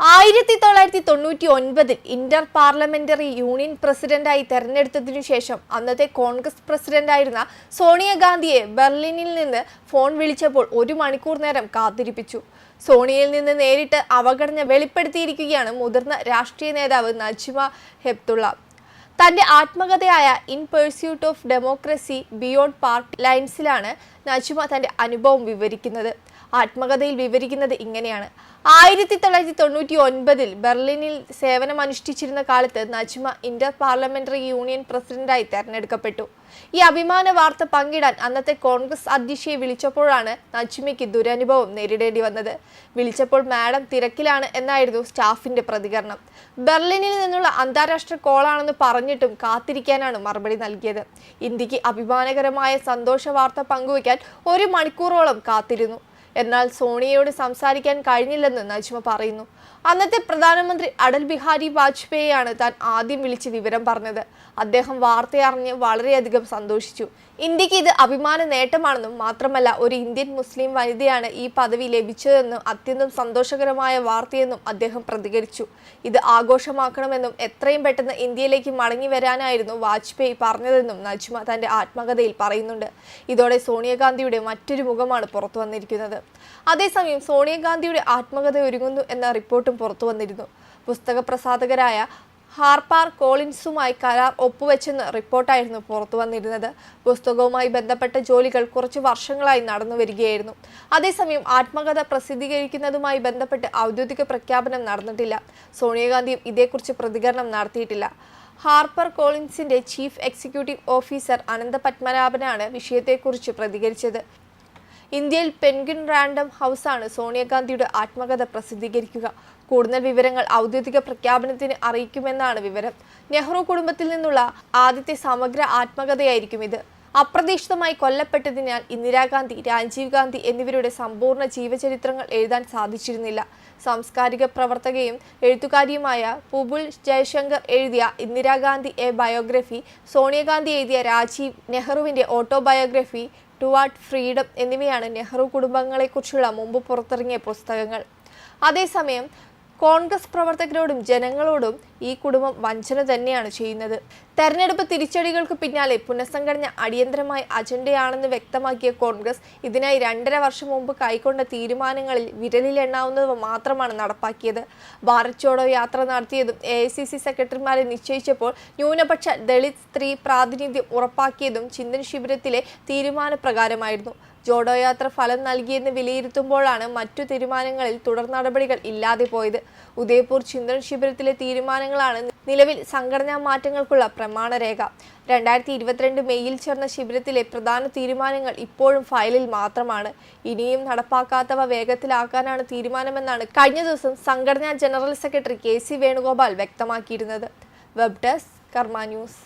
ആയിരത്തി തൊള്ളായിരത്തി തൊണ്ണൂറ്റി ഒൻപതിൽ ഇന്റർ പാർലമെന്ററി യൂണിയൻ പ്രസിഡന്റായി തെരഞ്ഞെടുത്തതിനു ശേഷം അന്നത്തെ കോൺഗ്രസ് പ്രസിഡന്റായിരുന്ന സോണിയാഗാന്ധിയെ ബെർലിനിൽ നിന്ന് ഫോൺ വിളിച്ചപ്പോൾ ഒരു മണിക്കൂർ നേരം കാത്തിരിപ്പിച്ചു. സോണിയയിൽ നിന്ന് നേരിട്ട് അവഗണന വെളിപ്പെടുത്തിയിരിക്കുകയാണ് മുതിർന്ന രാഷ്ട്രീയ നേതാവ് നജ്മ ഹെപ്തുള്ള. തന്റെ ആത്മകഥയായ in pursuit of democracy beyond party ലൈൻസിലാണ് Najma തന്റെ അനുഭവം വിവരിക്കുന്നത്. ആത്മകഥയിൽ വിവരിക്കുന്നത് ഇങ്ങനെയാണ്. ആയിരത്തി തൊള്ളായിരത്തി തൊണ്ണൂറ്റി ഒൻപതിൽ ബെർലിനിൽ സേവനമനുഷ്ഠിച്ചിരുന്ന കാലത്ത് നജ്മ ഇന്റർ പാർലമെന്ററി യൂണിയൻ പ്രസിഡന്റായി തെരഞ്ഞെടുക്കപ്പെട്ടു. ഈ അഭിമാന വാർത്ത പങ്കിടാൻ അന്നത്തെ കോൺഗ്രസ് അധ്യക്ഷയെ വിളിച്ചപ്പോഴാണ് നജ്മയ്ക്ക് ദുരനുഭവം നേരിടേണ്ടി വന്നത്. വിളിച്ചപ്പോൾ മാഡം തിരക്കിലാണ് എന്നായിരുന്നു സ്റ്റാഫിന്റെ പ്രതികരണം. ബെർലിനിൽ നിന്നുള്ള അന്താരാഷ്ട്ര കോളാണെന്ന് പറഞ്ഞിട്ടും കാത്തിരിക്കാനാണ് മറുപടി നൽകിയത്. ഇന്ത്യയ്ക്ക് അഭിമാനകരമായ സന്തോഷ വാർത്ത പങ്കുവയ്ക്കാൻ ഒരു മണിക്കൂറോളം കാത്തിരുന്നു. എന്നാൽ സോണിയയോട് സംസാരിക്കാൻ കഴിഞ്ഞില്ലെന്ന് നജ്മ പറയുന്നു. അന്നത്തെ പ്രധാനമന്ത്രി അടൽ ബിഹാരി വാജ്പേയിയാണ് താൻ ആദ്യം വിളിച്ച് വിവരം പറഞ്ഞത്. അദ്ദേഹം വാർത്തയറിഞ്ഞ് വളരെയധികം സന്തോഷിച്ചു. ഇന്ത്യയ്ക്ക് ഇത് അഭിമാന നേട്ടമാണെന്നും മാത്രമല്ല ഒരു ഇന്ത്യൻ മുസ്ലിം വനിതയാണ് ഈ പദവി ലഭിച്ചതെന്നും അത്യന്തം സന്തോഷകരമായ വാർത്തയെന്നും അദ്ദേഹം പ്രതികരിച്ചു. ഇത് ആഘോഷമാക്കണമെന്നും എത്രയും പെട്ടെന്ന് ഇന്ത്യയിലേക്ക് മടങ്ങി വരാനായിരുന്നു വാജ്പേയി പറഞ്ഞതെന്നും നജ്മ തന്റെ ആത്മകഥയിൽ പറയുന്നുണ്ട്. ഇതോടെ സോണിയാഗാന്ധിയുടെ മറ്റൊരു മുഖമാണ് പുറത്തു വന്നിരിക്കുന്നത്. അതേസമയം സോണിയാഗാന്ധിയുടെ ആത്മകഥ ഒരുങ്ങുന്നു എന്ന റിപ്പോർട്ടും പുറത്തു വന്നിരുന്നു. പുസ്തക പ്രസാധകരായ ഹാർപ്പാർ കോളിൻസുമായി കരാർ ഒപ്പുവെച്ചെന്ന് റിപ്പോർട്ടായിരുന്നു പുറത്തു വന്നിരുന്നത്. പുസ്തകവുമായി ബന്ധപ്പെട്ട ജോലികൾ കുറച്ച് വർഷങ്ങളായി നടന്നു വരികയായിരുന്നു. അതേസമയം ആത്മകഥ പ്രസിദ്ധീകരിക്കുന്നതുമായി ബന്ധപ്പെട്ട് ഔദ്യോഗിക പ്രഖ്യാപനം നടന്നിട്ടില്ല. സോണിയാഗാന്ധിയും ഇതേക്കുറിച്ച് പ്രതികരണം നടത്തിയിട്ടില്ല. ഹാർപ്പർ കോളിൻസിന്റെ ചീഫ് എക്സിക്യൂട്ടീവ് ഓഫീസർ അനന്ത പത്മനാഭനാണ് വിഷയത്തെക്കുറിച്ച് പ്രതികരിച്ചത്. ഇന്ത്യയിൽ പെൻഗിൻ റാൻഡം ഹൗസാണ് സോണിയാഗാന്ധിയുടെ ആത്മകഥ പ്രസിദ്ധീകരിക്കുക. കൂടുതൽ വിവരങ്ങൾ ഔദ്യോഗിക പ്രഖ്യാപനത്തിന് അറിയിക്കുമെന്നാണ് വിവരം. നെഹ്റു കുടുംബത്തിൽ നിന്നുള്ള ആദ്യത്തെ സമഗ്ര ആത്മകഥയായിരിക്കും ഇത്. അപ്രതീക്ഷിതമായി കൊല്ലപ്പെട്ടതിനാൽ ഇന്ദിരാഗാന്ധി രാജീവ് ഗാന്ധി എന്നിവരുടെ സമ്പൂർണ ജീവചരിത്രങ്ങൾ എഴുതാൻ സാധിച്ചിരുന്നില്ല. സാംസ്കാരിക പ്രവർത്തകയും എഴുത്തുകാരിയുമായ പുബുൽ ജയശങ്കർ എഴുതിയ ഇന്ദിരാഗാന്ധി എ ബയോഗ്രഫി സോണിയാഗാന്ധി എഴുതിയ രാജീവ് നെഹ്റുവിന്റെ ഓട്ടോബയോഗ്രഫി ടുവാർഡ് ഫ്രീഡം എന്നിവയാണ് നെഹ്റു കുടുംബങ്ങളെക്കുറിച്ചുള്ള മുമ്പ് പുറത്തിറങ്ങിയ പുസ്തകങ്ങൾ. അതേസമയം കോൺഗ്രസ് പ്രവർത്തകരോടും ജനങ്ങളോടും ഈ കുടുംബം വഞ്ചന തന്നെയാണ് ചെയ്യുന്നത്. തെരഞ്ഞെടുപ്പ് തിരിച്ചടികൾക്ക് പിന്നാലെ പുനഃസംഘടന അടിയന്തരമായ അജണ്ടയാണെന്ന് വ്യക്തമാക്കിയ കോൺഗ്രസ് ഇതിനായി രണ്ടര വർഷം മുമ്പ് കൈക്കൊണ്ട തീരുമാനങ്ങളിൽ വിരലിലെണ്ണാവുന്നവ മാത്രമാണ് നടപ്പാക്കിയത്. ഭാരത് യാത്ര നടത്തിയതും എ ഐ സി സി സെക്രട്ടറിമാരെ നിശ്ചയിച്ചപ്പോൾ ന്യൂനപക്ഷ ദളിത് സ്ത്രീ പ്രാതിനിധ്യം ഉറപ്പാക്കിയതും ചിന്തൻ ശിബിരത്തിലെ തീരുമാനപ്രകാരമായിരുന്നു. ജോഡോ യാത്ര ഫലം നൽകിയെന്ന് വിലയിരുത്തുമ്പോഴാണ് മറ്റു തീരുമാനങ്ങളിൽ തുടർ നടപടികൾ ഇല്ലാതെ പോയത്. ഉദയപൂർ ചിന്തൻ ശിബിരത്തിലെ തീരുമാനങ്ങളാണ് നിലവിൽ സംഘടനാ മാറ്റങ്ങൾക്കുള്ള പ്രമാണരേഖ രണ്ടായിരത്തി ഇരുപത്തിരണ്ട് മെയ്യിൽ ചേർന്ന ശിബിരത്തിലെ പ്രധാന തീരുമാനങ്ങൾ ഇപ്പോഴും ഫയലിൽ മാത്രമാണ്. ഇനിയും നടപ്പാക്കാത്തവ വേഗത്തിലാക്കാനാണ് തീരുമാനമെന്നാണ് കഴിഞ്ഞ ദിവസം സംഘടനാ general secretary K C Venugopal വ്യക്തമാക്കിയിരുന്നത്. Web desk Karma news.